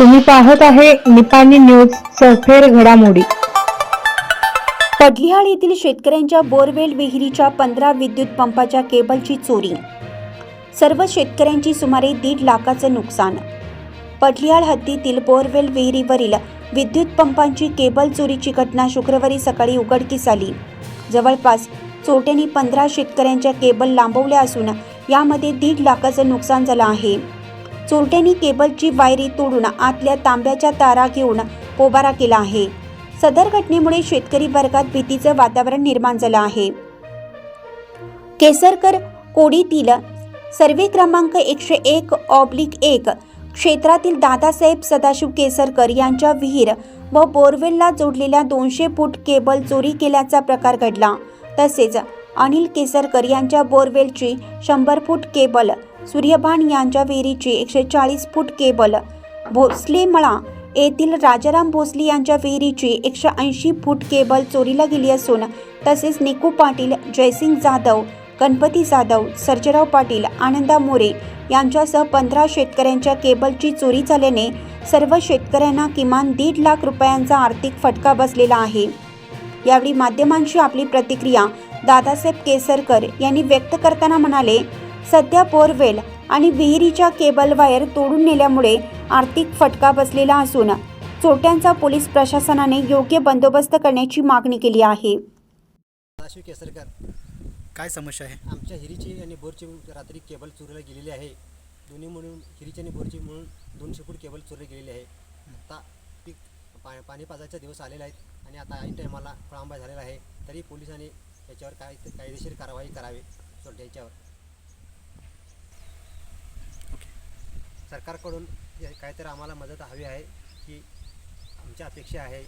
तुम्ही पाहत आहे निपाणी न्यूज सफेर घडामोडी. पडलिहाळ येथील शेतकऱ्यांच्या बोरवेल विहिरीच्या पंधरा विद्युत पंपाच्या केबलची चोरी. सर्व शेतकऱ्यांची सुमारे दीड लाखाचं नुकसान. पडलिहाळ हद्दीतील बोरवेल विहिरीवरील विद्युत पंपांची केबल चोरीची घटना शुक्रवारी सकाळी उघडकीस आली. जवळपास चोरट्यांनी पंधरा शेतकऱ्यांच्या केबल लांबवल्या असून यामध्ये दीड लाखाचं नुकसान झालं आहे. चोरट्यांनी केबलची वायरी तोडून आतल्या तांब्याच्या तारा घेऊन पोबारा केला आहे. सदर घटनेमुळे शेतकरी वर्गात भीतीचं वातावरण निर्माण झालं आहे. केसरकर कोडीतील सर्वे क्रमांक एकशे एक ऑब्लिक एक क्षेत्रातील दादासाहेब सदाशिव केसरकर यांच्या विहीर व बोरवेलला जोडलेल्या दोनशे फूट केबल चोरी केल्याचा प्रकार घडला. तसेच अनिल केसरकर यांच्या बोरवेलची शंभर फूट केबल सूर्यभान यांच्या विहिरीची एकशे चाळीस फूट केबल भोसलेमळा येथील राजाराम भोसले यांच्या विहिरीची एकशे ऐंशी फूट केबल चोरीला गेली असून तसेच निकू पाटील जयसिंग जाधव गणपती जाधव सर्जराव पाटील आनंदा मोरे यांच्यासह पंधरा शेतकऱ्यांच्या केबलची चोरी झाल्याने सर्व शेतकऱ्यांना किमान दीड लाख रुपयांचा आर्थिक फटका बसलेला आहे. यावेळी माध्यमांशी आपली प्रतिक्रिया दादासाहेब केसरकर यांनी व्यक्त करताना म्हणाले सध्या बोरवेल आणि विहिरीच्या केबल वायर तोडून नेल्यामुळे आर्थिक फटका बसलेला असून चोरट्यांचा पोलीस प्रशासनाने योग्य बंदोबस्त करण्याची मागणी केली आहे. केसरकर काय समस्या आहे? आमच्या हिरीची आणि बोरची रात्री केबल चोरीला गेलेली आहे. दोन्ही म्हणून हिरीची आणि बोरची म्हणून दोनशे फूट केबल चोरी गेलेली आहे. आता पीक पा पाणी पाजायचे दिवस आलेले आहेत आणि आता ऐन टायमाला खोळांबा झालेला आहे. तरी पोलिसांनी याच्यावर काय कायदेशीर कारवाई करावी. चोरट्या याच्यावर सरकारकडून काहीतरी आम्हाला मदत हवी आहे ही आमची अपेक्षा आहे.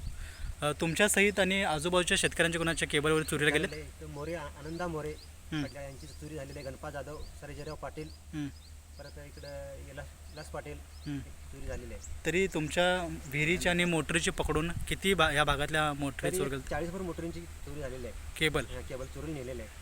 तुमच्या सहित आणि आजूबाजूच्या शेतकऱ्यांच्या कोणाच्या केबलवर चोरीला गेले मोरे आनंदा मोरे यांची चोरी झालेली आहे. गणपा जाधव सरजेराव पाटील परत इकडं इलास इलास पाटील. चोरी झालेली आहे. तरी तुमच्या विहिरीची आणि मोटरीची पकडून किती बा या भागातल्या मोटरी चोरी तरी चाळीस भर मोटरींची चोरी झालेली आहे. केबल. केबल चोरी नेलेले आहे.